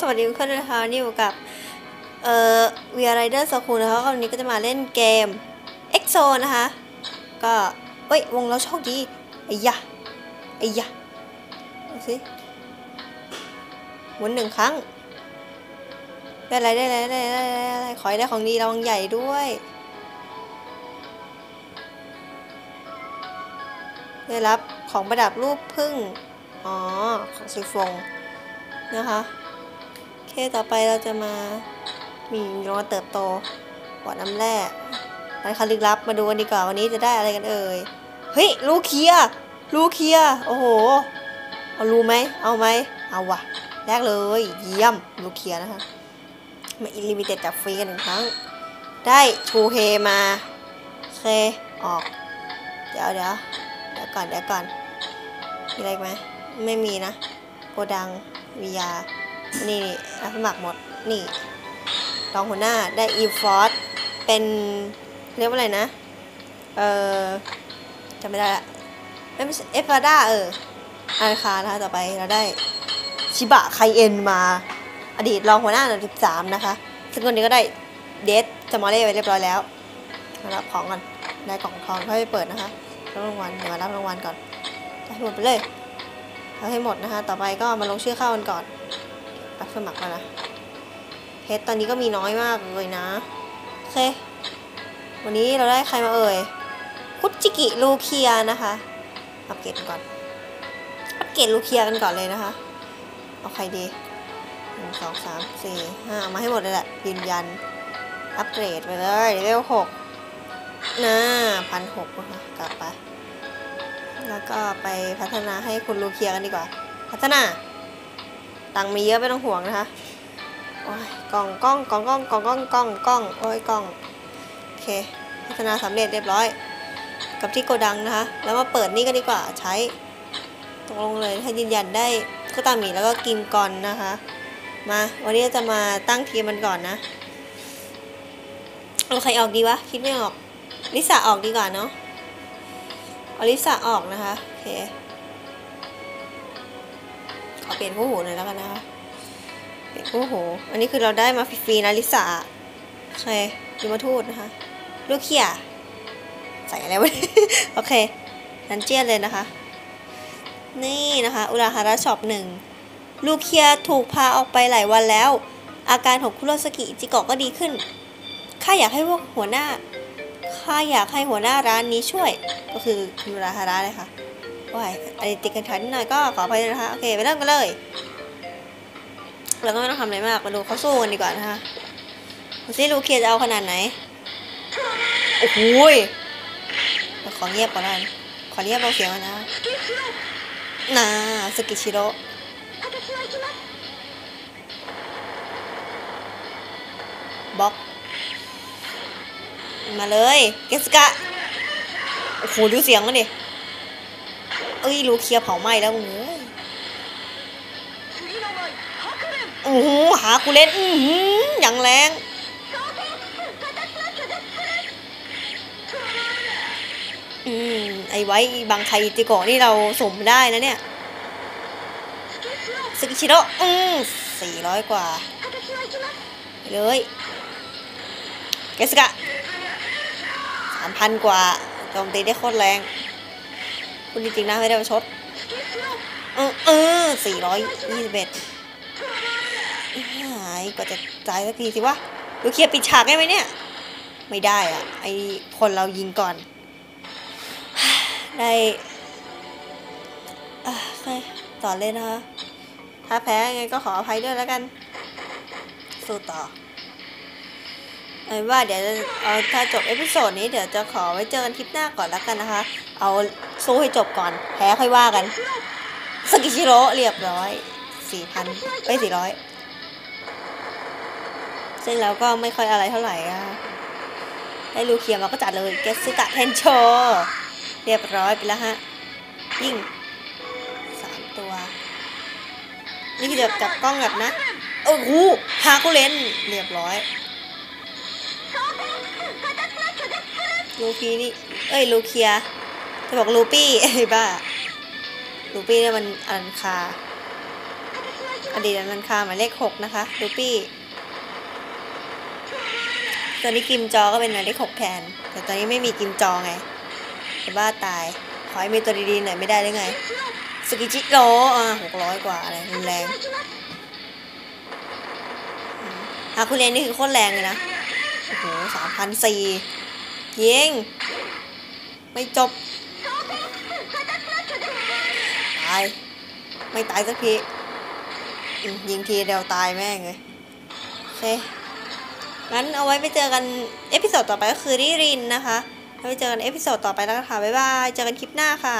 สวัสดีทุกคนนะคะนี่อยู่กับเอ่อ VR Rider s c h o o l นะคะวันนี้ก็จะมาเล่นเกม EXO นะคะ ก็เฮ้ยวงเราโชคดีไอ้ยะไอ้ยะดูสิหมุนหนึ่งครั้ง ได้อะไรได้อะไรได้อะไรได้อะไรขอให้ได้ของดีรางวัลใหญ่ด้วยได้รับของประดับรูปพึ่ง อ๋อ ของซุยฟงนะคะ ค ต่อไปเราจะมามีรางเติบโตบ่อน้ำแร่ร้านค้าลึกลับมาดูกันดีกว่าวันนี้จะได้อะไรกันเอ่ย เฮ้ยลูเคียร์ลูเคียโอ้โห เอารู้ไหม เอาไหม เอาวะแรกเลย เยี่ยมลูเคียนะคะมาอิลิมิเต็ดจากฟรีกันหนึ่งครั้ง ได้ชูเฮมาเคออก เดี๋ยวเดี๋ยวเดี๋ยวก่อนเดี๋ยวก่อนมีอะไรไหมไม่มีนะ โกดังวิยา นี่รับสมัครหมด นี่รองหัวหน้าได้อีฟอร์เป็นเรียกว่าอะไรนะ เออจำไม่ได้ละไม่ใช่เอฟาด้าเอออาคานะคะต่อไปเราได้ชิบะไคเอ็นมา อดีตรองหัวหน้าอันดับสิบสามนะคะ ซึ่งคนนี้ก็ได้เดสจมอเล่ไปเรียบร้อยแล้วมารับของกันได้กล่องทองค่อยไปเปิดนะคะรับรางวัลเดี๋ยวมารับรางวัลก่อนให้หมดไปเลยเอาให้หมดนะคะ ต่อไปก็มาลงชื่อเข้ากันก่อน รับสมัครแล้วนะเพชรตอนนี้ก็มีน้อยมากเลยนะโอเค วันนี้เราได้ใครมาเอ่ย คุจิกิลูเคียนะคะอัปเกรดก่อนอัปเกรดลูเคียกันก่อนเลยนะคะ เอาใครดีหนึ่งสองสามสี่ห้าเอามาให้หมดเลยแหละ ยืนยัน อัปเกรดไปเลยเลเวลหกนะพันหกนะคะกลับไป แล้วก็ไปพัฒนาให้คุณลูเคียกันดีกว่า พัฒนา ตังค์มีเยอะไม่ต้องห่วงนะคะโอ้ยกล่องกล้องกล่องกล้องกล่องกล้องกล้องกล้องโอ้ยกล้องโอเคพัฒนาสำเร็จเรียบร้อย กับที่โกดังนะคะ แล้วมาเปิดนี่กันดีกว่าใช้ตกลงเลยให้ยืนยันได้ก็ตามหมีแล้วก็กินก่อนนะคะ มาวันนี้จะมาตั้งทีมมันก่อนนะเอาใครออกดีวะคิดไม่ออกลิซ่าออกดีกว่าเนาะเอาลิซ่าออกนะคะโอเค ขอเปลี่ยนคู่หูหน่อยแล้วกันนะคะเปลี่ยนคู่หูอันนี้คือเราได้มาฟรีๆนะลิซ่าโอเคดูมาทูดนะคะลูกเขียใส่อะไรไว้โอเคนันเจียนเลยนะคะ นี่นะคะ อุราฮาระช็อปหนึ่งลูกเคียถูกพาออกไปหลายวันแล้ว อาการของคุโรสกิจิโกะก็ดีขึ้นข้าอยากให้พวกหัวหน้าข้าอยากให้หัวหน้าร้านนี้ช่วย ก็คือคุราฮาระเลยค่ะ ว้ายอะไรติดกันขันนิดหน่อยก็ขออภัยนะคะ โอเค ไปเริ่มกันเลย เราก็ไม่ต้องทำอะไรมาก มาดูเขาสู้กันดีกว่านะคะดูซิลูเคียจะเอาขนาดไหน โอ้โหยขอเงียบก่อนนะขอเงียบเบาเสียงนะนาสกิชิโร่บล็อก มาเลย เกสกะ โอ้โห ดูเสียงมันดิ อ้ยลูเคลียร์เผาไหม้แล้วมึงเอ้ยโอ้โหหากูเล่นอือหือย่างแรงอืมไอ้ไว้บางไคจิโกะนี่เราสมได้นะเนี่ยสกิชิโร่อืมสี่ร้อยกว่าเลยเกสกะสามพันกว่าโจมตีได้โคตรแรง คุณจริงๆนะไม่ได้มาชดเออเออสี่ร้อยยี่สิบเอ็ดหายกว่าจะจ่ายสักทีสิวะดูเคลียร์ปิดฉากได้ไหมเนี่ย ไม่ได้อะไอคนเรายิงก่อน ได้อะโอเคต่อเลยนะคะถ้าแพ้ยังไงก็ขออภัยด้วยแล้วกัน สู้ต่อ เอาว่าเดี๋ยวเอาถ้าจบเอพิโซดนี้เดี๋ยวจะขอไว้เจอกันคลิปหน้าก่อนแล้วกันนะคะ เอาสู้ให้จบก่อน แพ้ค่อยว่ากันสกิชิโร่เรียบร้อยสี่พันเอ้ยสี่ร้อยซึ่งเราก็ไม่ค่อยอะไรเท่าไหร่อะได้ลูเคียมาก็จัดเลยเกสึกะเทนโช เรียบร้อยไปแล้วฮะ ยิ่งสามตัว นี่คือแบบจับกล้องแบบนะ โอ้โหฮาคุเลนเรียบร้อย ลูพีนี่ เอ้ย ลูเคีย จะบอกลูปี้ไอ้บ้า ลูปี้เนี่ยมันอันคา อดีตนันคาหมายเลขหกนะคะ ลูปี้ตัวนี้กิมจอก็เป็นหมายเลขหกแทน แต่ตอนนี้ไม่มีกิมจอไงจะบ้าตาย ขอให้มีตัวดีๆหน่อยไม่ได้หรือไง สกิจิโร่อะหกร้อยกว่าอะไรรุนแรงอืมอาคุณเรนนี่คือโคตรแรงเลยนะ โอ้โหสามพันสี่ ยิง ไม่จบ ตาย ไม่ตายสักทียิงทีเดียวตายแม่งเลยโอเค งั้นเอาไว้ไปเจอกัน เอพิโซดต่อไปก็คือริรินนะคะไว้ไปเจอกันเอพิโซดต่อไปแล้วค่ะ บ๊ายบาย เจอกันคลิปหน้าค่ะ